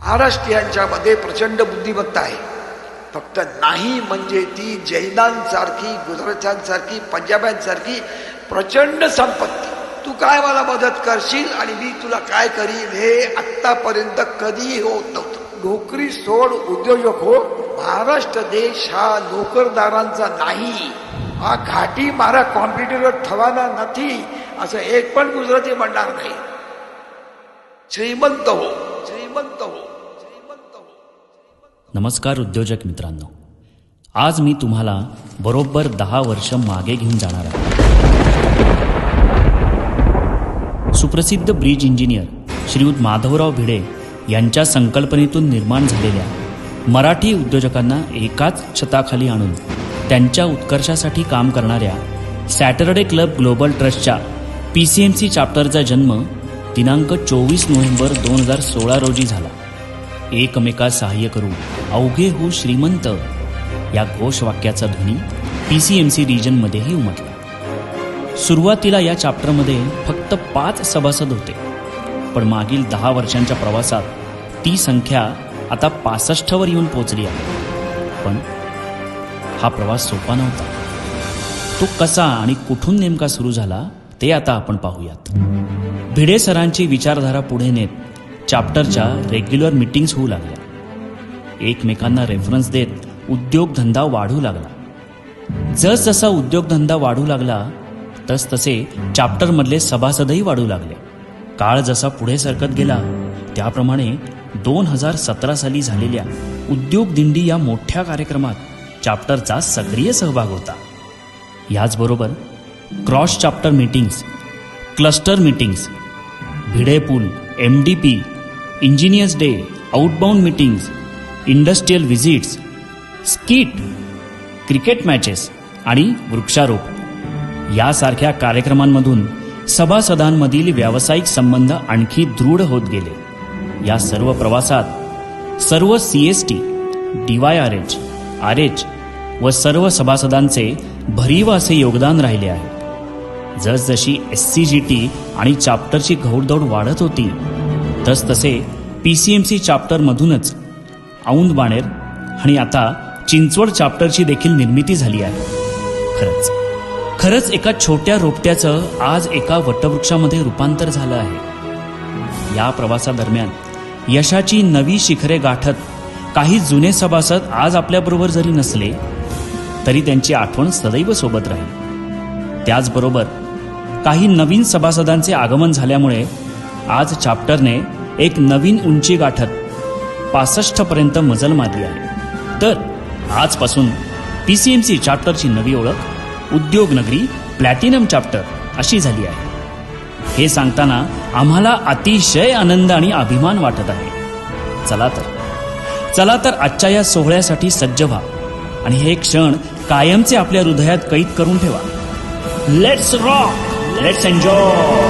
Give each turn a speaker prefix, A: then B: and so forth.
A: महाराष्ट्रीयांच्यामध्ये प्रचंड बुद्धिमत्ता आहे. फक्त नाही म्हणजे ती जैनांसारखी गुजरातांसारखी पंजाब्यांसारखी प्रचंड संपत्ती. तू काय मला मदत करशील आणि मी तुला काय करीन हे आत्तापर्यंत कधीही होत नव्हतं. नोकरी सोड उद्योजक हो. महाराष्ट्र देश हा नोकरदारांचा नाही. हा घाटी मारा कॉम्प्युटरवर ठवाना नाही असं एक पण गुजराती म्हणणार नाही. श्रीमंत हो. श्रीमंत हो
B: नमस्कार उद्योजक मित्रांनो. आज मी तुम्हाला बरोबर दहा वर्ष मागे घेऊन जाणार आहे. सुप्रसिद्ध ब्रिज इंजिनियर श्रीयुत माधवराव भिडे यांच्या संकल्पनेतून निर्माण झालेल्या मराठी उद्योजकांना एकाच छताखाली आणून त्यांच्या उत्कर्षासाठी काम करणाऱ्या सॅटरडे क्लब ग्लोबल ट्रस्टच्या पी सी एम सी चॅप्टरचा जन्म दिनांक चोवीस नोव्हेंबर दोन हजार सोळा रोजी झाला. एकमेकास सहाय्य करू अवघे हो श्रीमंत या घोषवाक्याचा ध्वनी पी सी एम सी रिजनमध्येही उमटला. सुरुवातीला या चॅप्टरमध्ये फक्त पाच सभासद होते. पण मागील दहा वर्षांच्या प्रवासात ती संख्या आता पासष्टवर येऊन पोचली आहे. पण हा प्रवास सोपा नव्हता. तो कसा आणि कुठून नेमका सुरू झाला ते आता आपण पाहूयात. भिडे सरांची विचारधारा पुढे नेत चॅप्टरच्या रेग्युलर मिटिंग्स होऊ लागल्या. एकमेकांना रेफरन्स देत उद्योगधंदा वाढू लागला. जसजसा उद्योगधंदा वाढू लागला तसतसे चॅप्टरमधले सभासदही वाढू लागले. काळ जसा पुढे सरकत गेला त्याप्रमाणे दोन हजार सतरा साली झालेल्या उद्योग दिंडी या मोठ्या कार्यक्रमात चॅप्टरचा सक्रिय सहभाग होता. याचबरोबर cross chapter meetings cluster meetings Bhide पूल M D P engineers day outbound meetings industrial visits skit cricket matches आणि वृक्षारोप. यासारख्या कार्यक्रमांमधून सभासदांमधील व्यावसायिक संबंध आणखी दृढ होत गेले. या सर्व प्रवासात सर्व C S T D Y R H R H व सर्व सभासदांचे भरीव असे योगदान राहिले आहे. जसजशी एस सी जी टी आणि चाप्टरची घौडदौड वाढत होती तसतसे पी सी एम सी चाप्टरमधूनच औंद बाणेर आणि आता चिंचवड चाप्टरची देखील निर्मिती झाली आहे. खरंच खरंच एका छोट्या रोपट्याचं आज एका वटवृक्षामध्ये रूपांतर झालं आहे. या प्रवासादरम्यान यशाची नवी शिखरे गाठत काही जुने सभासद आज आपल्याबरोबर जरी नसले तरी त्यांची आठवण सदैव सोबत राहील. त्याचबरोबर काही नवीन सभासदांचे आगमन झाल्यामुळे आज चाप्टरने एक नवीन उंची गाठत पासष्ट पर्यंत मजल मारली आहे. तर आजपासून पी सी एम सी चॅप्टरची नवी ओळख उद्योगनगरी प्लॅटिनम चॅप्टर अशी झाली आहे. हे सांगताना आम्हाला अतिशय आनंद आणि अभिमान वाटत आहे. चला तर. चला तर आजच्या या सोहळ्यासाठी सज्ज व्हा आणि हे क्षण कायमचे आपल्या हृदयात कैद करून ठेवा. Let's rock let's enjoy